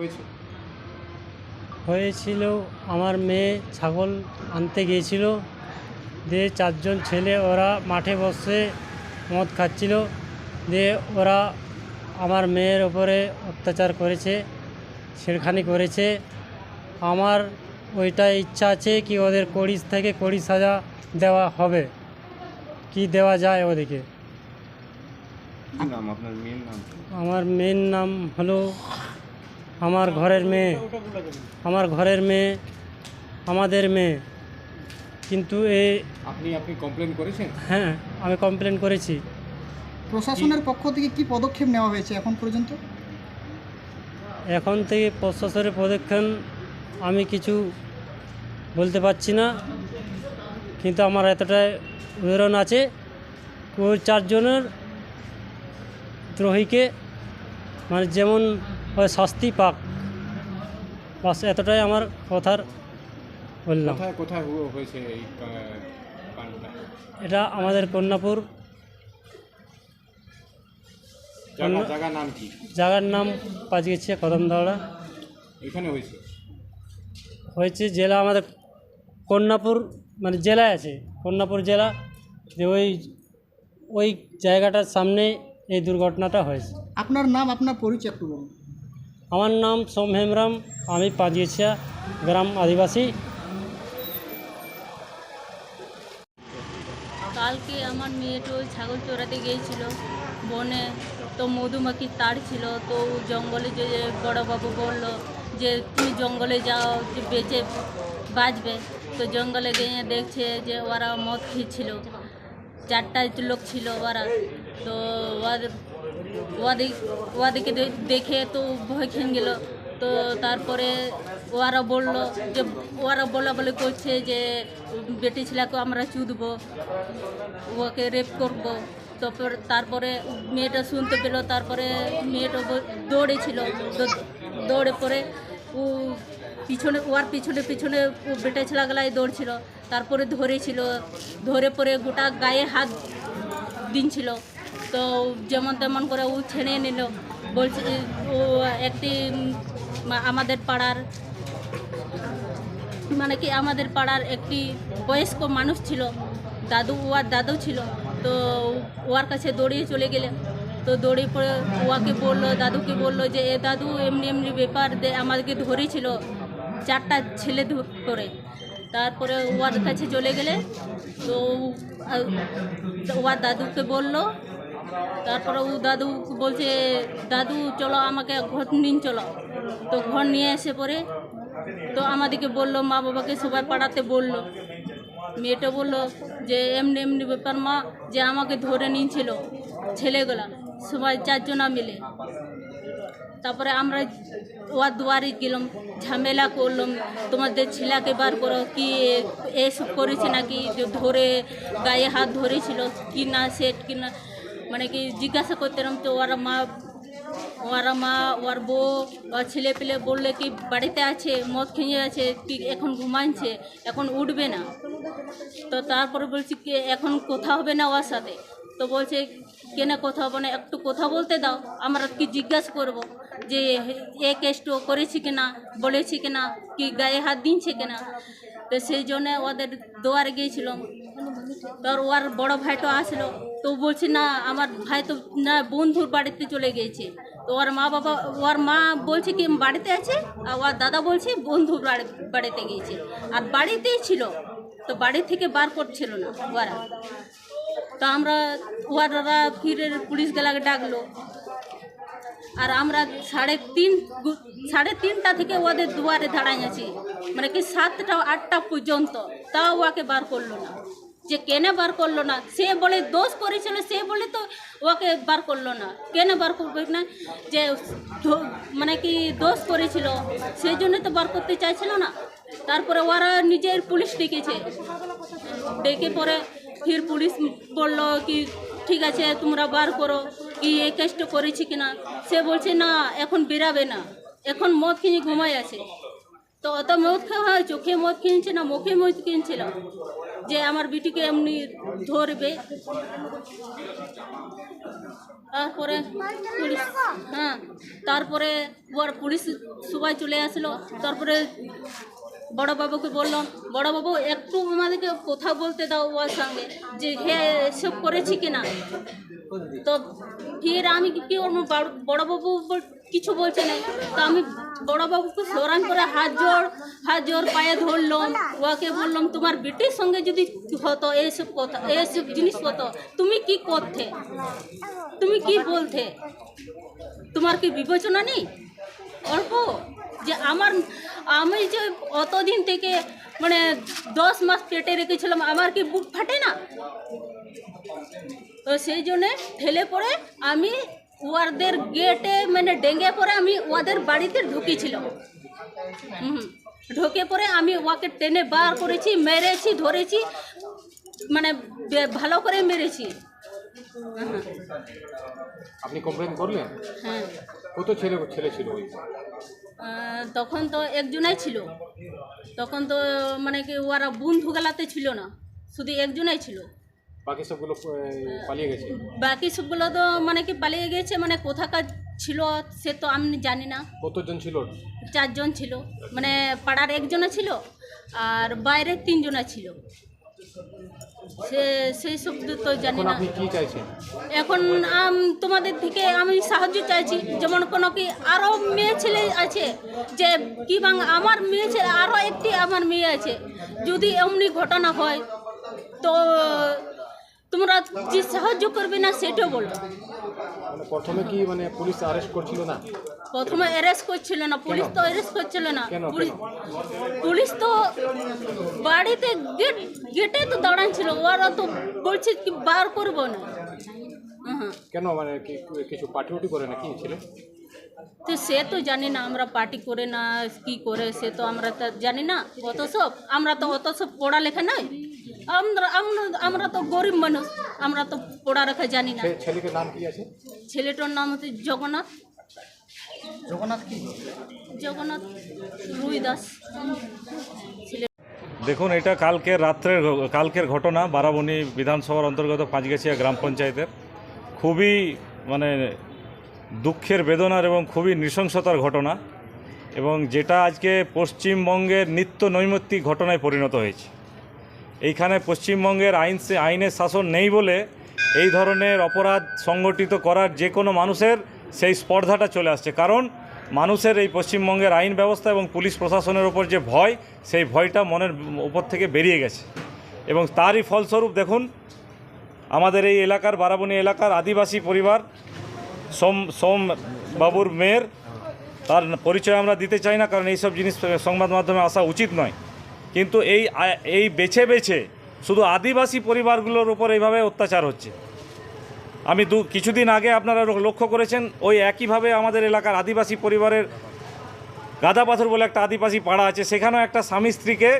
হয়েছে? হয়েছিল আমার মেয়ে ছাগল আনতে গিয়েছিল দিয়ে চারজন ছেলে ওরা মাঠে বসে মদ খাচ্ছিল দিয়ে ওরা আমার মেয়ের ওপরে অত্যাচার করেছে ছেড়খানি করেছে। আমার ওইটা ইচ্ছা আছে কি ওদের কড়ি থেকে কড়ি সাজা দেওয়া হবে। কি দেওয়া যায় ওদেরকে আমার মেয়ের নাম হলো আমার ঘরের মেয়ে আমার ঘরের মেয়ে আমাদের মেয়ে। কিন্তু এ আপনি আপনি কমপ্লেন করেছেন? হ্যাঁ আমি কমপ্লেন করেছি। প্রশাসনের পক্ষ থেকে কি পদক্ষেপ নেওয়া হয়েছে এখন পর্যন্ত? এখন থেকে প্রশাসনের পদক্ষেপ আমি কিছু বলতে পারছি না কিন্তু আমার এতটাই উদাহরণ আছে। ওই চারজনের দ্রোহীকে মানে যেমন ওই শাস্তি পাক। বাস এতটাই আমার কথার বললাম কোথায় কোথায় হয়েছে এই কা- এটা আমাদের কন্যাপুর। জায়গার নাম কি? জায়গার নাম পাঁচগেছিয়া কদমদাওড়া। এখানে হয়েছে? হয়েছে জেলা আমাদের কন্যাপুর মানে জেলায় আছে। কন্যাপুর জেলা যে ওই ওই জায়গাটার সামনে এই দুর্ঘটনাটা হয়েছে। আপনার নাম আপনার পরিচয় একটু বলুন আমার নাম সোম হেমরাম, আমি পাঁচগেছিয়া গ্রাম আদিবাসী। কালকে আমার মেয়েটা ওই ছাগল চোরাতে গিয়েছিল, বনে, তো মধুমাখির তার ছিল, তো জঙ্গলে যে যে বড়োবাবু বলল যে, তুমি জঙ্গলে যাও, যে বেঁচে বাঁচবে। তো জঙ্গলে গিয়ে দেখছে যে, ওরা মদ খেয়েছিল। চারটা লোক ছিল ওরা। তো ওদের ওদের ওদেরকে দেখে তো ভয় খেয়ে গেল। তো তারপরে ওরা বলল যে ওরা বলা বলে করছে যে, বেটি ছেলেকে আমরা চুদবো, ওকে রেপ করব। তারপর, তারপরে মেয়েটা শুনতে পেল, তারপরে মেয়েটা দৌড়েছিল দৌড়ে পরে ও পিছনে ওর পিছনে পিছনে ও বেটা ছেলেগুলাই দৌড়ছিল তারপরে ধরেছিল, ধরে পরে গোটা গায়ে হাত দিনছিল তো যেমন তেমন করে ও ছেড়ে নিল। বলছে ও একটি আমাদের পাড়ার মানে কি আমাদের পাড়ার একটি বয়স্ক মানুষ ছিল, দাদু ওয়ার দাদু ছিল। তো ওয়ার কাছে দৌড়িয়ে চলে গেলে। তো দৌড়ে পড়ে ওয়াকে বলল, দাদুকে বলল যে, এ দাদু, এমনি এমনি ব্যাপার, দে, আমাদেরকে ধরেছিল চারটা ছেলে ধ- করে তারপরে ওয়ার কাছে চলে গেলে তো ওয়ার দাদুকে বলল তারপরে ও দাদু বলছে, দাদু, চলো আমাকে ঘর নিন, চলো। তো ঘর নিয়ে এসে পরে তো আমাদেরকে বলল, মা বাবাকে সবাই পাড়াতে বলল। মেয়েটা বলল যে, এমনি এমনি ব্যাপার মা, যে আমাকে ধরে নিয়েছিল ছেলেগুলা, সবাই চারজনা মিলে। তারপরে আমরা ওয়ার দুয়ারে গেলাম, ঝামেলা করলাম, তোমাদের ছেলেকে বার করো, কি এসব করেছে নাকি? যে ধরে গায়ে হাত ধরেছিল, কি না সেট কি না? মানে কি জিজ্ঞাসা করতাম তো ওরা মা ওরা মা ওর বউ ওর ছেলে পেলে বললে কি বাড়িতে আছে, মদ খেয়ে আছে, কি এখন ঘুমাচ্ছে এখন উঠবে না। তো তারপরে বলছি কি, এখন কথা হবে না ওর সাথে। তো বলছে, কেন কথা হবে না, একটু কথা বলতে দাও, আমরা কি জিজ্ঞাসা করব যে এ কেসটো করেছি কিনা, বলেছি কিনা, কি গায়ে হাত দিনছে কিনা। তো সেই জন্য ওদের দোয়ারে গিয়েছিলাম। তোর ওর বড় ভাইটা আসলো তো বলছে, না, আমার ভাই তো, না, বন্ধুর বাড়িতে চলে গিয়েছে। তো ওর মা বাবা, ওর মা বলছে কি, বাড়িতে আছে? আর ওর দাদা বলছে, বন্ধুর বাড়ি, বাড়িতে গিয়েছে। আর বাড়িতেই ছিল, তো বাড়ি থেকে বার করছিল না ওরা। তো আমরা ওরা ফিরে পুলিশ গেলাকে ডাকলো। আর আমরা সাড়ে তিন, সাড়ে তিনটা থেকে ওদের দুয়ারে দাঁড়াই আছি মানে কি সাতটা, আটটা পর্যন্ত, তাও ওকে বার করল না। যে কেনে বার করল না? সে বলে দোষ করেছিল, সে বলে তো ওকে বার করল না। কেনে বার করবে না? যে মানে কি দোষ করেছিল, সেই জন্য তো বার করতে চাইছিল না। তারপরে ওরা নিজের পুলিশ ডেকেছে। ডেকে পরে ফির পুলিশ বলল কি, ঠিক আছে, তোমরা বার করো। কি এই কেসটা করেছি কিনা? সে বলছে, না, এখন বেরাবে না। এখন মদ কিনে ঘুমাই আছে। তো অত মদ খাওয়া হয়, চোখে মদ কিনছে না, মুখে মদ কিনছিল যে আমার বিটিকে এমনি ধরবে। তারপরে পুলিশ হ্যাঁ তারপরে পুলিশ সবাই চলে আসলো। তারপরে বড় বাবুকে বললাম, বড় বাবু, একটু আমাদেরকে কথা বলতে দাও ওর সঙ্গে, যে হ্যাঁ এসব করেছি কিনা তো ফির আমি কি বড়বাবু কিছু বলছে না তো আমি বড়বাবুকে স্মরণ করে হাত জোর হাত জোর পায়ে ধরলাম। ওকে বললাম, তোমার বেটির সঙ্গে যদি হতো এইসব কথা এইসব জিনিস হতো, তুমি কি করতে? তুমি কি বলতে? তোমার কি বিবেচনা নেই? অল্প? যে আমার আমি যে অতদিন থেকে মানে দশ মাস পেটে রেখেছিলাম আমার কি বুক ফাটে না? তো সেই জন্যে ঠেলে পড়ে আমি ওদের গেটে মানে ডেঙ্গে পরে আমি ওদের বাড়িতে ঢুকেছিলাম। হুম ঢুকে পরে আমি ওকে টেনে বার করেছি মেরেছি ধরেছি মানে ভালো করে মেরেছি। আপনি কমপ্লেন করলেন? হ্যাঁ। কত ছেলে ছেলে ছিল ওই? তখন তো একজনাই ছিল। তখন তো মানে কি ওরা বন্ধু গেলাতে ছিল না শুধু একজনাই ছিল। বাকি সবগুলো পালিয়ে গেছে? বাকি সবগুলো তো মানে কি পালিয়ে গেছে মানে কোথাকার ছিল সে তো আমি জানি না। কতজন ছিল? চারজন ছিল। মানে পাড়ার একজনে ছিল আর বাইরের তিনজনা ছিল। সে সেই সব তো জানি না। কি চাইছেন? এখন আম, তোমাদের থেকে আমি সাহায্য চাইছি। যেমন কোনো কি আরও মেয়ে ছেলে আছে যে কি বাং আমার মেয়ে ছেলে আরও একটি আমার মেয়ে আছে। যদি এমনি ঘটনা হয় তো তোমরা যে সাহায্য করবে না সেটাও বলো। মানে প্রথমে কি মানে পুলিশ অ্যারেস্ট করছিল না? প্রথমে অ্যারেস্ট করছিল না পুলিশ তো অ্যারেস্ট করছিল না। পুলিশ তো বাড়িতে গেট গেটে তো দাঁড়ান ছিল ওরা তো বলছে কি বার করব না। কেন মানে কিছু পার্টি করে নাকি ছেলে? তো সে তো জানি না আমরা পার্টি করে না কি করে সে তো আমরা তো জানি না অত সব। আমরা তো অত সব পড়ালেখা নাই আমরা আমরা- আমরা তো গরিব মানুষ আমরা তো পড়া পড়ালেখা জানি না। ছেলেকে নাম কি আছে? ছেলেটার নাম হচ্ছে জগন্নাথ। জগন্নাথ কি? জগন্নাথ রুই দাস দেখুন এটা কালকে রাত্রের কালকের ঘটনা বারাবণী বিধানসভার অন্তর্গত পাঁচগাছিয়া গ্রাম পঞ্চায়েতের। খুবই মানে দুঃখের বেদনার এবং খুবই নৃশংসতার ঘটনা এবং যেটা আজকে পশ্চিমবঙ্গের নিত্য নৈমিত্তিক ঘটনায় পরিণত হয়েছে। এইখানে পশ্চিমবঙ্গের আইন আইনের শাসন নেই বলে এই ধরনের অপরাধ সংগঠিত করার যে কোনো মানুষের সেই স্পর্ধাটা চলে আসছে। কারণ মানুষের এই পশ্চিমবঙ্গের আইন ব্যবস্থা এবং পুলিশ প্রশাসনের ওপর যে ভয়, সেই ভয়টা মনের উপর থেকে বেরিয়ে গেছে। এবং তারই ফলস্বরূপ দেখুন, আমাদের এই এলাকার বারাবণী এলাকার আদিবাসী পরিবার, সোম সোম বাবুর মেয়ের, তার পরিচয় আমরা দিতে চাই না, কারণ এইসব জিনিস সংবাদ মাধ্যমে আসা উচিত নয়। কিন্তু এই এই বেছে বেছে শুধু আদিবাসী পরিবারগুলোর উপর এইভাবে অত্যাচার হচ্ছে। আমি দু কিছুদিন আগে আপনারা লক্ষ্য করেছেন, ওই একইভাবে আমাদের এলাকার আদিবাসী পরিবারের গাদা পাথর বলে একটা আদিবাসী পাড়া আছে, সেখানেও একটা স্বামী স্ত্রীকে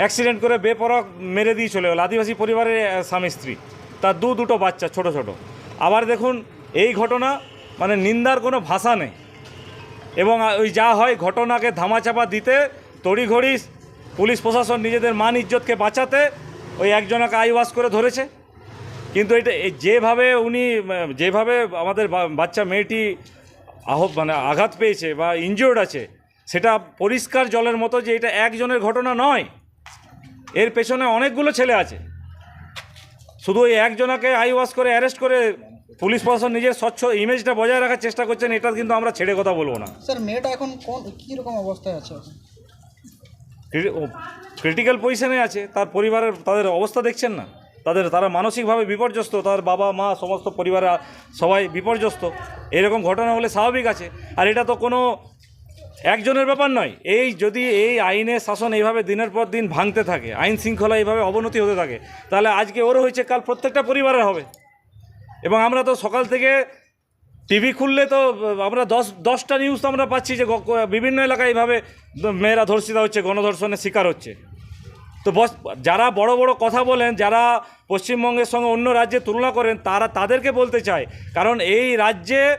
অ্যাক্সিডেন্ট করে বেপরক মেরে দিয়ে চলে গেল। আদিবাসী পরিবারের স্বামী স্ত্রী, তার দু দুটো বাচ্চা, ছোট ছোট। আবার দেখুন, এই ঘটনা মানে নিন্দার কোনো ভাষা নেই। এবং ওই যা হয় ঘটনাকে ধামাচাপা দিতে তড়িঘড়ি পুলিশ প্রশাসন নিজেদের মান ইজ্জতকে বাঁচাতে ওই একজনকে আইওয়াস করে ধরেছে। কিন্তু এটা যেভাবে উনি, যেভাবে আমাদের বাচ্চা মেয়েটি আহ মানে আঘাত পেয়েছে বা ইনজিওর্ড আছে, সেটা পরিষ্কার জলের মতো যে এটা একজনের ঘটনা নয়। এর পেছনে অনেকগুলো ছেলে আছে। শুধু ওই একজনাকে আই ওয়াশ করে অ্যারেস্ট করে পুলিশ প্রশাসন নিজের স্বচ্ছ ইমেজটা বজায় রাখার চেষ্টা করছেন, এটা কিন্তু আমরা ছেড়ে কথা বলব না। স্যার, মেয়েটা এখন কোন, কী রকম অবস্থায় আছে? ক্রিটিক্যাল পজিশনে আছে, তার পরিবারের, তাদের অবস্থা দেখছেন না? তাদের, তারা মানসিকভাবে বিপর্যস্ত, তার বাবা, মা, সমস্ত পরিবারের সবাই বিপর্যস্ত। এরকম ঘটনা হলে স্বাভাবিক আছে। আর এটা তো কোনো একজনের ব্যাপার নয়। এই যদি এই আইনের শাসন এইভাবে দিনের পর দিন ভাঙতে থাকে, আইন শৃঙ্খলা এইভাবে অবনতি হতে থাকে, তাহলে আজকে ওরও হয়েছে, কাল প্রত্যেকটা পরিবারের হবে। এবং আমরা তো সকাল থেকে টিভি খুললে তো, আমরা দশ, দশটা নিউজ তো আমরা পাচ্ছি যে বিভিন্ন এলাকায় এইভাবে মেয়েরা ধর্ষিত হচ্ছে, গণধর্ষণের শিকার হচ্ছে। তো বস, যারা বড় বড় কথা বলেন, যারা পশ্চিমবঙ্গের সঙ্গে অন্য রাজ্যে তুলনা করেন, তারা তাদেরকে বলতে চায়, কারণ এই রাজ্যে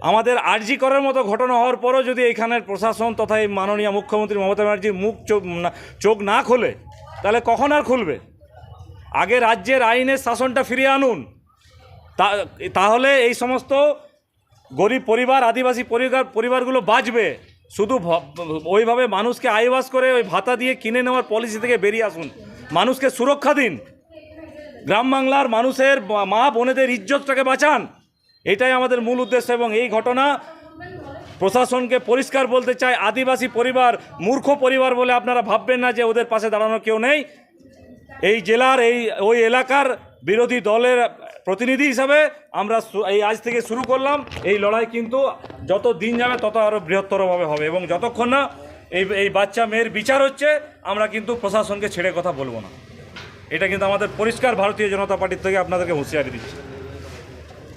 আমাদের আর্জি করার মতো ঘটনা হওয়ার পরও যদি এখানের প্রশাসন তথা এই মাননীয় মুখ্যমন্ত্রী মমতা ব্যানার্জির মুখ চোখ, না- চোখ না খোলে, তাহলে কখন আর খুলবে? আগে রাজ্যের আইনের শাসনটা ফিরিয়ে আনুন। তাহলে এই সমস্ত গরিব পরিবার, আদিবাসী পরিবার, পরিবারগুলো বাঁচবে। শুধু ওইভাবে মানুষকে আইবাস করে ওই ভাতা দিয়ে কিনে নেওয়ার পলিসি থেকে বেরিয়ে আসুন। মানুষকে সুরক্ষা দিন। গ্রাম বাংলার মানুষের মা বোনেদের ইজ্জতটাকে বাঁচান। এটাই আমাদের মূল উদ্দেশ্য এবং এই ঘটনা প্রশাসনকে পরিষ্কার বলতে চাই। আদিবাসী পরিবার, মূর্খ পরিবার বলে আপনারা ভাববেন না যে ওদের পাশে দাঁড়ানো কেউ নেই। এই জেলার, এই, ওই এলাকার বিরোধী দলের প্রতিনিধি হিসাবে আমরা এই আজ থেকে শুরু করলাম। এই লড়াই কিন্তু যত দিন যাবে, তত আরও বৃহত্তরভাবে হবে এবং যতক্ষণ না এই এই বাচ্চা মেয়ের বিচার হচ্ছে, আমরা কিন্তু প্রশাসনকে ছেড়ে কথা বলব না। এটা কিন্তু আমাদের পরিষ্কার ভারতীয় জনতা পার্টির থেকে আপনাদেরকে হুঁশিয়ারি দিচ্ছি।